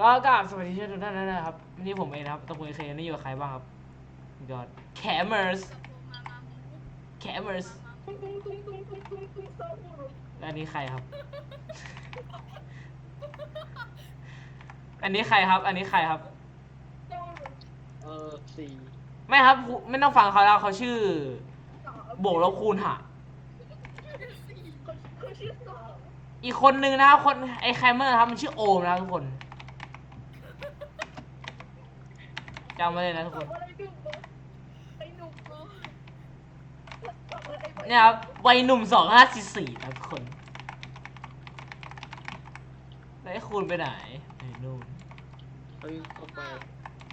ก็กราบสวัสดีทุกท่านนะครับวันนี้ผมเองนะครับตะกุยเคนี่อยู่กับใครบ้างครับยอดแคมเมอร์สแคมเมอร์สและอันนี้ใครครับ อันนี้ใครครับ อันนี้ใครครับ เออสี่ไม่ครับไม่ต้องฟังเขาแล้วเขาชื่อ โบกลบคูณหารเขาเขาชื่อสามอีกคนนึงนะครับคนไอ้แคมเมอร์ครับมันชื่อโอมนะครับทุกคน จำไว้เลยนะทุกคนอะไรดุวะไอ้หนุ่มอะไรไอ้เนี่ยครับวัยหนุ่มสองห้าสี่สี่นะทุกคนแล้วไอ้คูณไปไหนไอ้นู่นเฮ้ยเข้าไป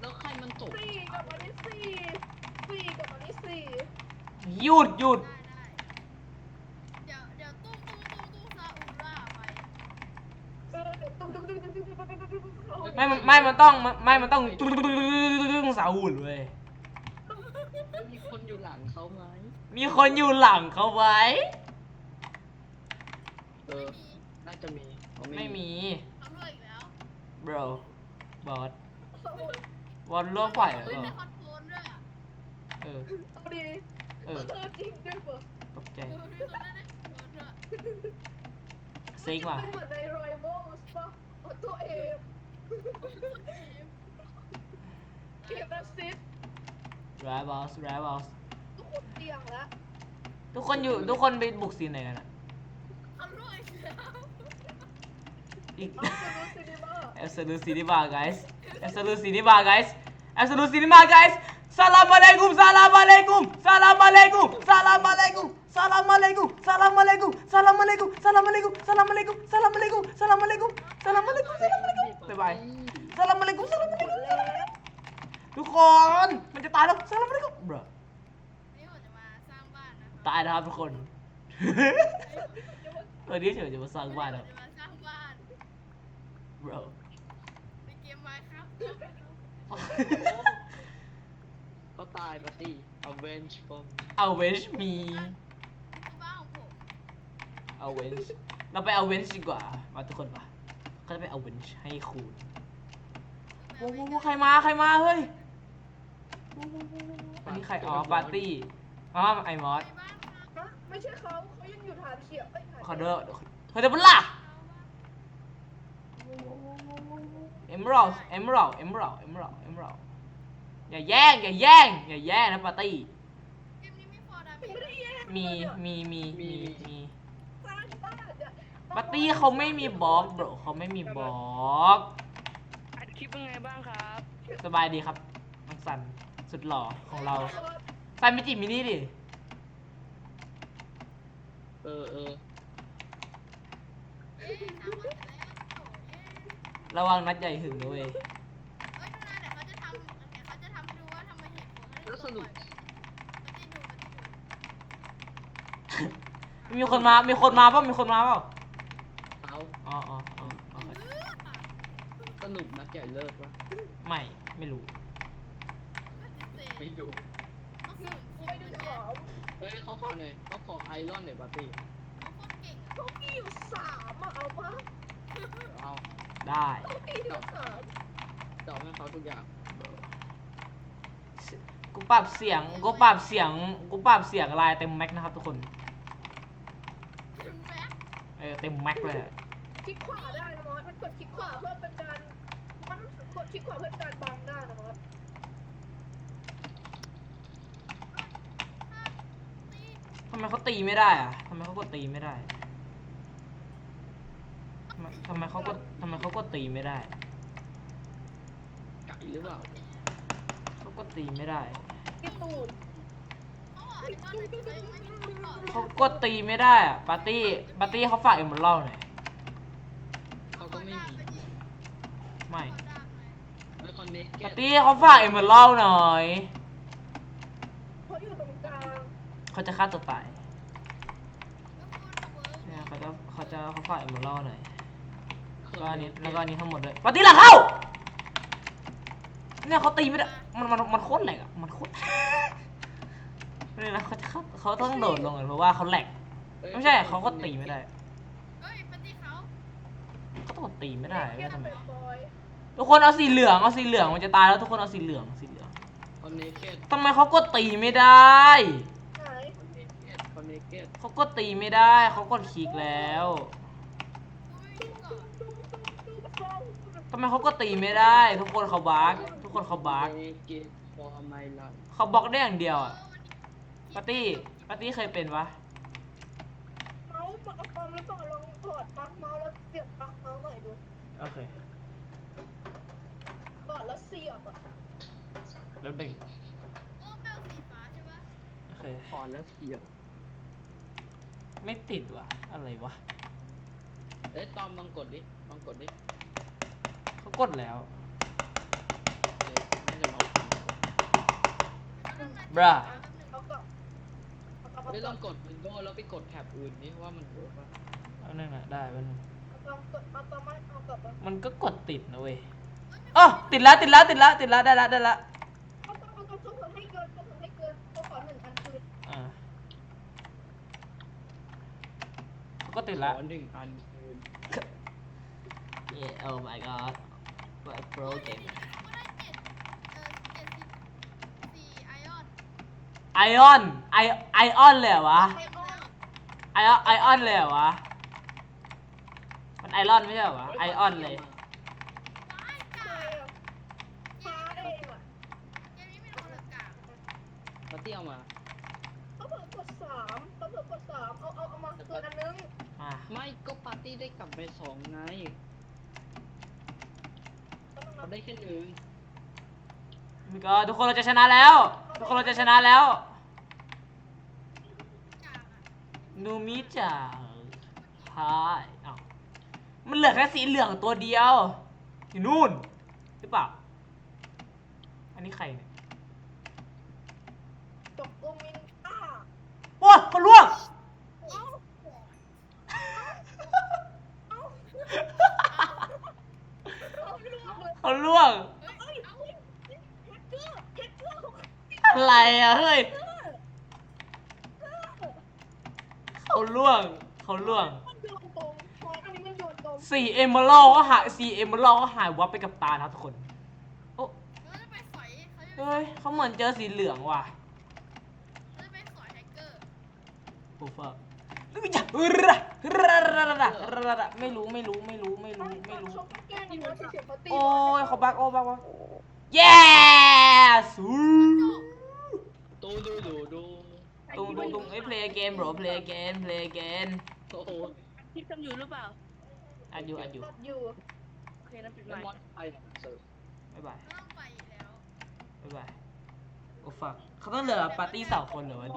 แล้วใครมันตกสี่กับอันนี้สี่สี่กับอันนี้สี่หยุดหยุด ไม่มันไม่มันต้องไม่มันต้องตึ้งตึ้งตึ้งตึ้งตึ้งสาหุ่นเว้ยมีคนอยู่หลังเขาไหมมีคนอยู่หลังเขาไว้ เออ น่าจะมีเขาไม่มีเขาเลือกอีกแล้ว bro บอสสาบูรุบอสเลิกปล่อยเหรเฮ้ยอในคอนโทรลด้วยอะเออเอาดีเออเออจริงด้วยปะตกใจเออมีคนได้ในคอนโทรลด้วยซิกว่ะ เหมือนในรอยโมสปะเอาตัวเอง เก็บแอสซิส ไรบอสไรบอส ทุกคนเตียงแล้ว ทุกคนอยู่ทุกคนไปบุกซีนไหนกันอะ เขาเลือกอีกแล้ว อีก เอาไปดูซีนีมา Absolute Cinema guys Absolute Cinema guys Absolute Cinema guys Salam alaikum Salam alaikum Salam alaikum Salam alaikum Salam alaikum Salam alaikum Salam alaikum Salam alaikum Salam alaikum Salam alaikum Salam alaikum Salam alaikum Salam alaikum บ๊ายบาย Salam alaikum Salam alaikum ทุกคน มันจะตายแล้ว Salam alaikum bro นี่ผมจะมาสร้างบ้านนะตายนะครับทุกคนวันนี้เฉยจะมาสร้างบ้านครับจะมาสร้างบ้าน bro ในเกมไมค์ครับเขาตายปาร์ตี้ avenge from Avenge me คือบ้านของผม Avenge เราไป Avenge ดีกว่า มาทุกคนมา จะไปเอาเวนช์ให้คูณว้าวว้ใครมาใครมาเฮ้ยอันนี้ใครอ๋อปาร์ตี้อ๋อไอมอสฮะไม่ใช่เขาเขายังอยู่ฐานเขียวไอ้ยฐาขอเดอร์ขาเดอร์บุล่ะเอ็มรอลเอ็มรอลเอ็มรอลเอ็มรอลเอ็มรอลอย่าแย่งอย่าแย่งอย่าแย่งนะปาร์ตี้เกมนี้ไม่พอดาเมจไม่ได้แย่งมีมีมีมีมีสร้างบ้าน ปาร์ตี้เขาไม่มีบล็อกบรเขาไม่มีบล็อกคลิปเป็นไงบ้างครับสบายดีครับน้องสันสุดหล่อของเรา สันมิจิมินี่ดิ เออเออระวังนัดใหญ่หึงด้วยมีคนมา มีคนมาเปล่ามีคนมาเปล่า ใหญ่เลิกวะไม่ ไม่รู้ ไม่ดูต้องสูงไม่ดูขอเฮ้ยเขาขอหน่อยเขาขอไอรอนหน่อยปาร์ตี้เขาโคตรเก่งอะเขามีอยู่สามอะเอาปะเอาได้เขามีอยู่สามเจาะให้เขาทุกอย่างกูปรับเสียงกูปรับเสียงกูปรับเสียงลายเต็มแม็กนะครับทุกคนถึงแม็กเออเต็มแม็กเลยอะคลิกขวาได้นะมอสมันกดคลิกขวาเพื่อเป็นการมัน กดคลิกขวาเพื่อเป็นการบังหน้านะมอสตีทำไมเขาตีไม่ได้อะทำไมเขาก็ตีไม่ได้ทำไมทำไมเขาก็ทำไมเขาก็ตีไม่ได้ ไก่หรือเปล่าเขาก็ตีไม่ได้ที่ตูดเขาบอกไอ้ก้อนไหนที่เขายังไม่มีคนก่อนเขาก็ตีไม่ได้อะปาร์ตี้ปาร์ตี้เขาฝากเอ็มเบอร์เล่าหน่อยเขาก็ไม่มีไม่ ปาตร์ตี้เขาฝากเอ็มเบอร์เล่าหน่อย เขาอยู่ตรงกลางเขาจะฆ่าตัวตายเนี่ยเขาจะเขาจะเขาฝากเอ็มเบอร์เล่าหน่อยแล้วก็อันนี้แล้วก็อันนี้ทั้งหมดเลยปาร์ตี้หลังเข้าเนี่ยเขาตีไม่ได้มันมันมันโคตรแหลกอะมันโคตร นี่นะเขาจะเขาเขาต้องโดดลงกันเพราะว่าเขาแหลกอ้ยไม่ใช่เขาก็ตีไม่ได้เฮ้ยปฏิเขา เขาต้องตีไม่ได้เรียว่ากทำไม บอย ทุกคนเอาสีเหลืองเอาสีเหลืองมันจะตายแล้วทุกคนเอาสีเหลืองสีเหลืองคอนเนเกตทำไมเขากดตีไม่ได้ไหนคอนเนเกตคอนเนเกตเขากดตีไม่ได้เขากดคลิกแล้วทำไมเขาก็ตีไม่ได้ ทุกคนเขาบักทุกคนเขาบักเนเกต for my life เขาบล็อกได้อย่างเดียวอะปาร์ตี้ปาร์ตี้เคยเป็นปะเมาส์ปากกระป๋องแล้วก็ลองถอดปลั๊กเมาส์แล้วเสียบปลั๊กเมาส์หน่อยดูโอเค ถอดแล้วเสียบอะแล้วดึงโอ้แมวสีฟ้าใช่ปะโอเคถอนแล้วเสียบไม่ติดวะอะไรวะเอ้ยตอมลองกดดิลองกดดิเขากดแล้ว เอ้ยไม่จะลองบรา เขาก็ปากกระป๋องไม่ลองกด Windows แล้วไปกดแท็บอื่นนี่ว่ามันเวิร์กป่ะ เอาหนึ่งอะได้แป๊บนึง ลองกดเอาต่อมาเอากลับมามันก็กดติดนะเว้ยอ๋อติดแล้วติดแล้วติดแล้วติดแล้วได้แล้วได้แล้วเอาต้องเอาต้องต้องกดให้เกินต้องกดให้เกินต้องขอหนึ่งอันคืนอ่าเขาก็ติดแล้ว ขอหนึ่งอันคืน yeah oh my god what broken ก็ได้เจ็ดเออเจ็ดสิบสี่ไอออนไอออน ไอไอออนเลยเหรอวะ ไอออนไอออนไอออนเลยเหรอวะมัน ไอรอนไม่ใช่เหรอวะไอออนเลยว้ายใครกาอะฟ้าเองอะเกมนี้ไม่รู้เลยกาปาร์ตี้เอามา เขาเพิ่งกดสามเขาเพิ่งกดสามเอาเอาเอามาเกินอันนึงอะไม่ก็ปาร์ตี้ได้กลับไปสองไงต้องเขานับได้แค่หนึ่งมีก็ทุกคนเราจะชนะแล้ว ทุกคนเราจะชนะแล้วกาอะนูมิจ่าพายอ้าว มันเหลือแค่สีเหลืองตัวเดียวอยู่นู่นหรือเปล่า อันนี้ใครเนี่ยจบโกมินต้าโอ้ยเขาล่วงเอ้าเอ้าเอาเรื่องเลยเขาล่วงเอ้ยเอาเฮ็ดเกอร์เฮ็ดเกอร์อะไรอะเฮ้ยเขาล่วงเขาล่วงมันโยนตรงพออันนี้มันโยนตรง สีเอมเมอรัลก็หายสีเอมเมอรัลก็หายวับไปกับตานะครับทุกคนโอ้เขาจะไปสอยเขาจะเฮ้ยเขาเหมือนเจอสีเหลืองว่ะเขาจะไปสอยแฮกเกอร์โอ้ฟังระระระระระระไม่รู้ไม่รู้ไม่รู้ไม่รู้ไม่รู้เขาแกล้งอยู่เฉยๆเขาตีโอ้ยเขาบักโอ้บักบัก yes อู้ดูดูดูดูตุ้งตุ้งตุ้งเอ้ย play again bro play again play again โอ้โหคลิปทำอยู่หรือเปล่า อัดอยู่อัดอยู่อยู่โอเคนะปิดแล้วไมมอค์ดไอเสิร์ฟบ๊ายบายไม่ต้องไปแล้วบ๊ายบายโอ้ฟังเขาต้องเหลือปาร์ตี้สองคนเหรอวะดีอะ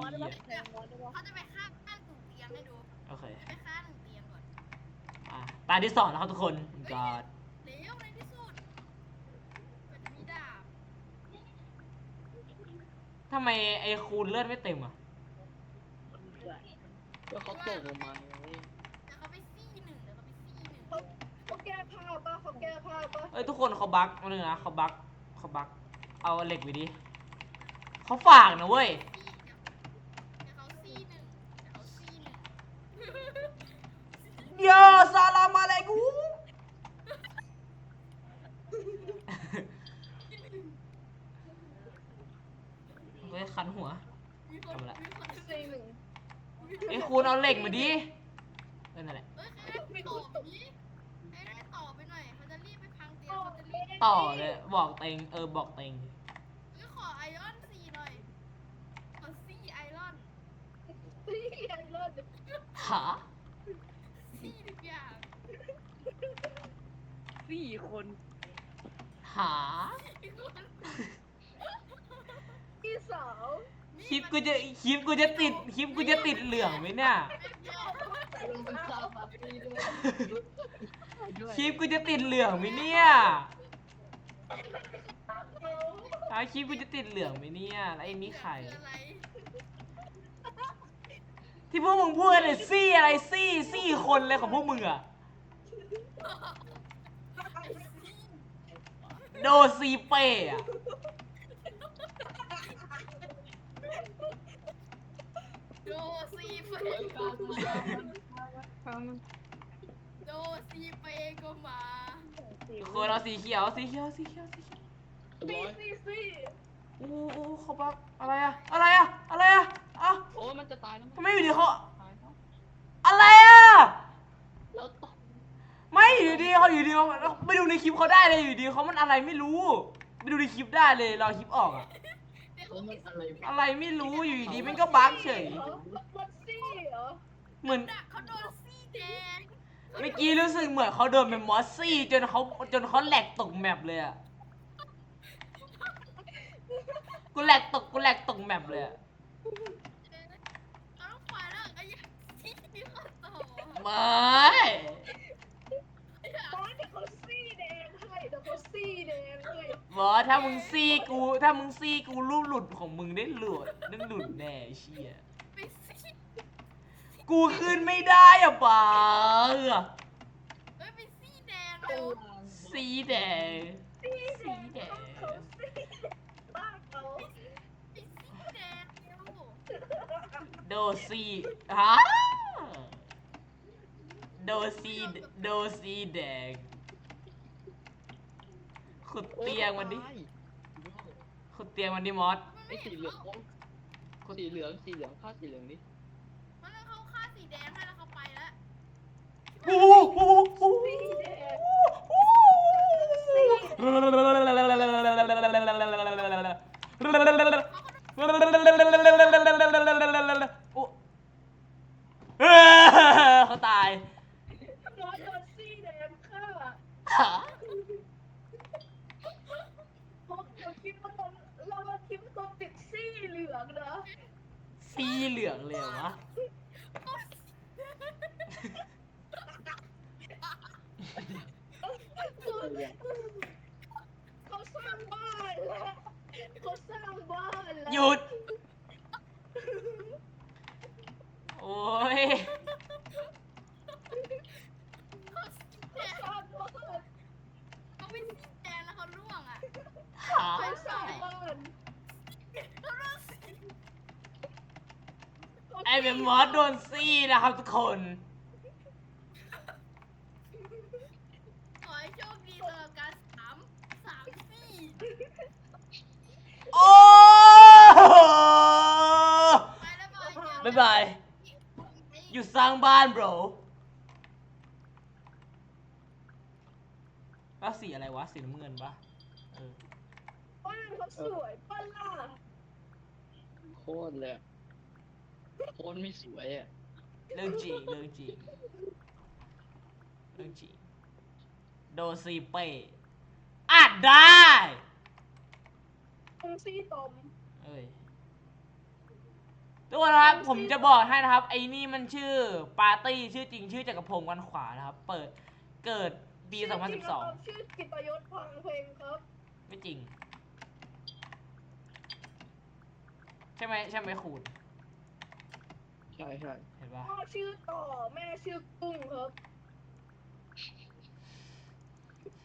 เขาจะไปข้างข้างหนึ่งเตียงให้ดูโอเคจะไปข้างหนึ่งเตียงก่อนอะตาที่สองนะครับทุกคน god เร็วในที่สุดมันจะมีดาบทำไมไอ้คูณเลือดไม่เต็มอะก็เขาตกลงมาไงเดี๋ย แก้ผ้าป่ะเขาแก้ผ้าป่ะเอ้ยทุกคนเขาบักมาหนึ่งนะเขาบักเขาบักเอาเหล็กไปดิเขาฝากนะเว้ยซี่เดี๋ยวเดี๋ยวเขาซี่หนึ่งเดี๋ยวเขาซี่หนึ่งโยสลามอะลัยกุมเฮ้ยคันหัวมีคนทำละมีคนสี่หนึ่งไอ้ยคูณเอาเหล็กมาดิ ต่อเลย บอกเต็งเออบอกเต็งเอ้ยขอไอรอนซีหน่อย ขอซี่ไอรอนสี่ยังเลิศหาซี่ทุกอย่างสี่คนหาอีกคนพี่สาวคลิปกูจะคลิปกูจะติดคลิปกูจะติดเหลืองไหมเนี่ยลงไปสร้างปาร์ตี้ด้วยด้วยคลิปกูจะติดเหลืองไหมเนี่ยเขา อ้าวคลิปกูจะติดเหลืองไหมเนี่ยแล้วไอ้นี่ใครคืออะไรที่พวกมึงพูดกันเนี่ยซี่อะไรซี่ซี่คนเลยของพวกมึงอะโดซีเป้อะโดซีเฟโดซีเฟก็มา ทุกคนเอาสีเขียวสีเขียวสีเขียวสีเขียวเรียบซีร้อยซีซีโอ้โหเขาบักอะไรอะอะไรอะอะไรอะเอ้าโอ้ยมันจะตายแล้วทำไมอยู่ดีเขาตายแล้วอะไรอะแล้วตกไม่อยู่ดีเขาอยู่ดีเขาไปดูในคลิปเขาได้เลยอยู่ดีเขามันอะไรไม่รู้ไปดูในคลิปได้เลยรอคลิปออกอะโอ้ยมันอะไรอะไรไม่รู้อยู่ดีมันก็บั๊กเฉยเหรอมันซีเหรอเหมือนน่ะเขาโดนซี่แดง เมื่อกี้รู้สึกเหมือนเขาโดนเป็นมอสซี่จนเขาจนเขาแหลกตกแมปเลยอะกูแหลกตกกูแหลกตกแมปเลยอะเอาต้องควายแล้วไอ้ยังซี่ที่เขาต่อไม่ตอนเดี๋ยวเขาซีแดงให้เดี๋ยวเขาซีแดงให้บอสถ้ามึงซี่กู ถ้ามึงซี่กูรูปหลุดของมึงได้หลุดได้หลุดแน่ไอ้เชี่ยไปซี่ กูขึ้นไม่ได้อะป๋าเอ้ยไปซี่แดงเป็เร็นวลางสีแดงซีแดสีงแดงเขาซีบ้าเขาไปซี่แดงเร็วโดซีฮะโดซีโดซีแดงขุดเตียงมันดิตายขุดเตียงมันดิมอสไอ้สีเหลืองสีเหลืองสีเหลืองฆ่าสีเหลืองดิมันเลยเขาฆ่าสี แดงให้แล้วเขาไปแล้วโอ้โหโอ้โหซีแดงโอ้เขาตายน้อยโดนซีแดงค่ะพวกเราคิดว่าตอนเราเราคิดว่าตอนติดซีเหลืองนะสีเหลืองเลยเหรอวะ เขาสร้างบ้านแล้วเขาสร้างบ้านแล้วหยุด โอ้ย เขาซี่แดงสร้างบ้านเขาเป็นซี่แดงแล้วเขาร่วงอะหาเขาสร้างบ้านเขาร่วงสี ไอเป็นมอสโดนซี่นะครับทุกคน ขอให้โชคดีสำหรับการสามสามซี่โอ้ไปแล้วบายบ๊ายบาย หยุดสร้างบ้าน bro แล้วสีอะไรวะ สีน้ำเงินปะเออ บ้านเขาสวยป้าล่ะ โคตรเลยอะ โคตรไม่สวยอะเรื่องจริงเรื่องจริงเรื่องจริงโดนซีเป้อาจได้ตรงซีตมเอ้ยทุกคนครับผมจะบอกให้นะครับ ไอ้นี่มันชื่อปาร์ตี้ชื่อจริงชื่อจักรพงศ์วันขวานะครับ เปิดเกิดปีชื่อ2012 ชื่อกิตยศพังเพลงครับไม่จริง ใช่ไหมใช่ไหมขูด ใช่ใช่เห็นปะพ่อชื่อต่อแม่ชื่อกุ้งครับ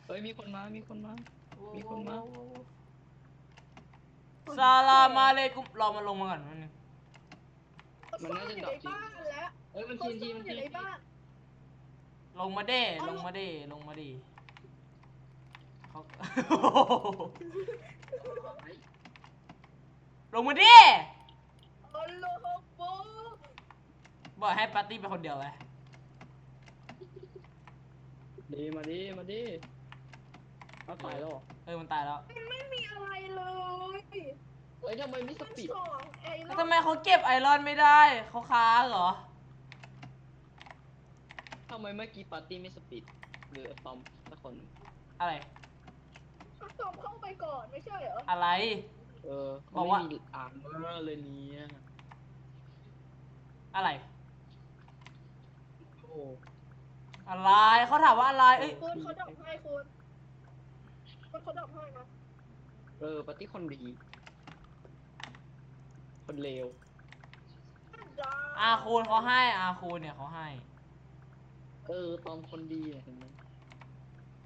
เฮ้ยมีคนมา มีคนมา มีคนมา ซาลามอะลัยกุมรอมันลงมาก่อนนิดนึงมันน่าจะอยู่ดับในบ้านแล้วเฮ้ยมันเขาทีนซ่ทีอนมันทีอยู่ในบ้าน ลงมาเด้ลงมาเด้ ลงมาดิเขา ลงมาดิอัลโลฮฺโบ บอกให้ปาร์ตี้ไปคนเดียวไงดีมาดีมาดีเอาตายแล้วเหรอเออมันตายแล้วมันไม่มีอะไรเลยเฮ้ยทำไมไม่สมันปีดสองไอ้แล้วทำไมเขาเก็บไอรอนไม่ได้เขาค้างเหรอทำไมเมื่อกี้ปาร์ตี้ไม่สปีดหรือตอมสักคนอะไร เขาตอบเข้าไปก่อนไม่ใช่เหรออะไร เออบอกว่าไม่มีอ่านเมอร์เลยเนี่ยอะไร โอ้อะไรเขาถามว่าอะไรเอ้ยคุณเขาดอกให้คุณคุณเขาดอกให้นะเออปาร์ตี้คนดี คนเลวจ้าอาคูณเขาให้อาคูณเนี่ยเขาให้ เออตอมคนดีเนี่ยเห็นไหม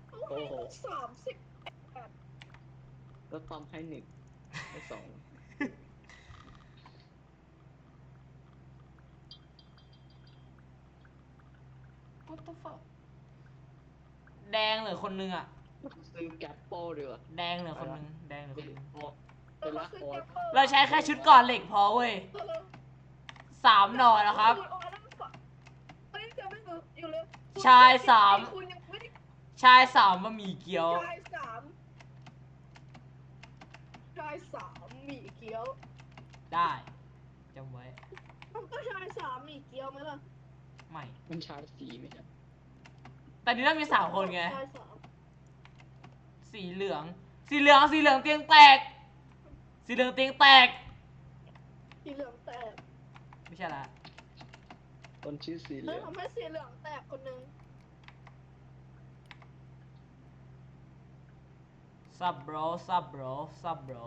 เขาให้ตั้งสามสิบแล้วตอมให้หนึ่งให้สอง What the fuck แดงเหรือคนนึงอะซื้อแกปโป้ดีกว่าแดงเหลือคนนึงแดงเหลือคนนึงโอ้เป็นละโอ้เราใช้แค่ชุดก่อนเหล็กพอเว้ยสามหน่อแล้วครับเฮ้ยจะไม่รู้อยู่เลยชายสามคุณยังไม่ได้ชายสามบะหมี่เกี๊ยว ชายสามชายสามหมี่เกี๊ยว ได้จำไว้มันก็ชายสามหมี่เกี๊ยวไหมล่ะ ไม่ มันชาสีไหมครับแต่นี้เรามีสามคนไงชายสามสีเหลือง สีเหลือง สีเหลืองเตียงแตก สีเหลืองเตียงแตก สีเหลืองแตกไม่ใช่ละ คนชื่อสีเหแล้ลืวองทำให้สีเหลืองแตกคนหนึงซับ bro ซับ bro ซับ bro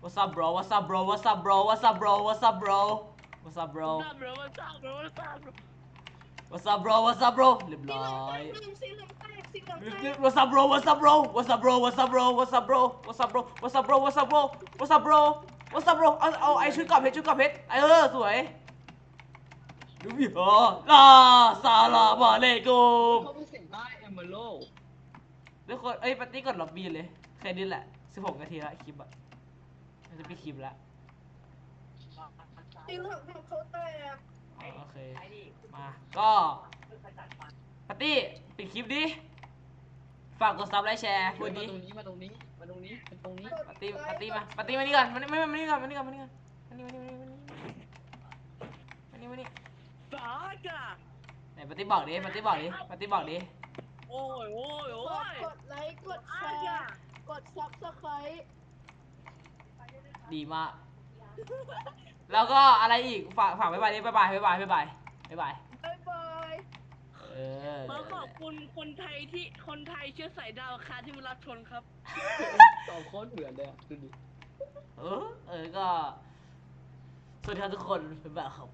What's up bro What's up bro What's up bro What's up bro What's up bro What's up bro ตามเราตามเราตามเรา What's up bro What's up bro เรียบสีเหร้ลืองอแตยกหนึ่งสีเหลืองแตกสีเหลืองแตก What's up bro What's up bro What's up bro What's up bro What's up bro What's up bro What's up bro What's up bro What's up bro What's up bro เอาเอาไอชุดกรอบเพชรชุดกรอบเพชรเออสวยดูพี่ฮะลาซาลามาเลกุมเขาเป็นเสียงใต้เอมเบโลทุกคนเอ้ยปาร์ตี้กดล็อบบี้เลยแค่นี้แหละ 16 นาทีละคลิปอะมันจะไปดคลิปละ สีเหลืองของเขาแตกอ๋อโอเค มา ก็ปาร์ตี้ปิดคลิปดิ ฝากกดซับไลค์แชร์พูดมาดิตรงนี้มาตรงนี้มาตรงนี้มาตรงนี้ปาร์ตี้ปาร์ตี้มาปาร์ตี้มานี่ก่อนมานี่มามานี่ก่อนมานี่ก่อนมานี่ก่อนมานี่มานี่มานี่มานี่มานี่มานี่สากะไหนปาร์ตี้บอกดิปาร์ตี้บอกดิปาร์ตี้บอกดิโอ้ยโอ้ยกโอ้ดยกดไลค์กดแชอาจาร์กดซับสไครต์ดีมาก แล้วก็อะไรอีกฝากฝากบ๊ายบายดิบ๊ายบายบ๊ายบายบ๊ายบายบ๊ายบายบ๊ายบายเออขอขอบคุณคนไทยที่คนไทยเชื้อสายดาวอังคารที่มารับชมครับตอบโคตรเหมือนเลยอะดูดิ เออเออก็สวัสดีครับทุกคนบ๊ายบายครับ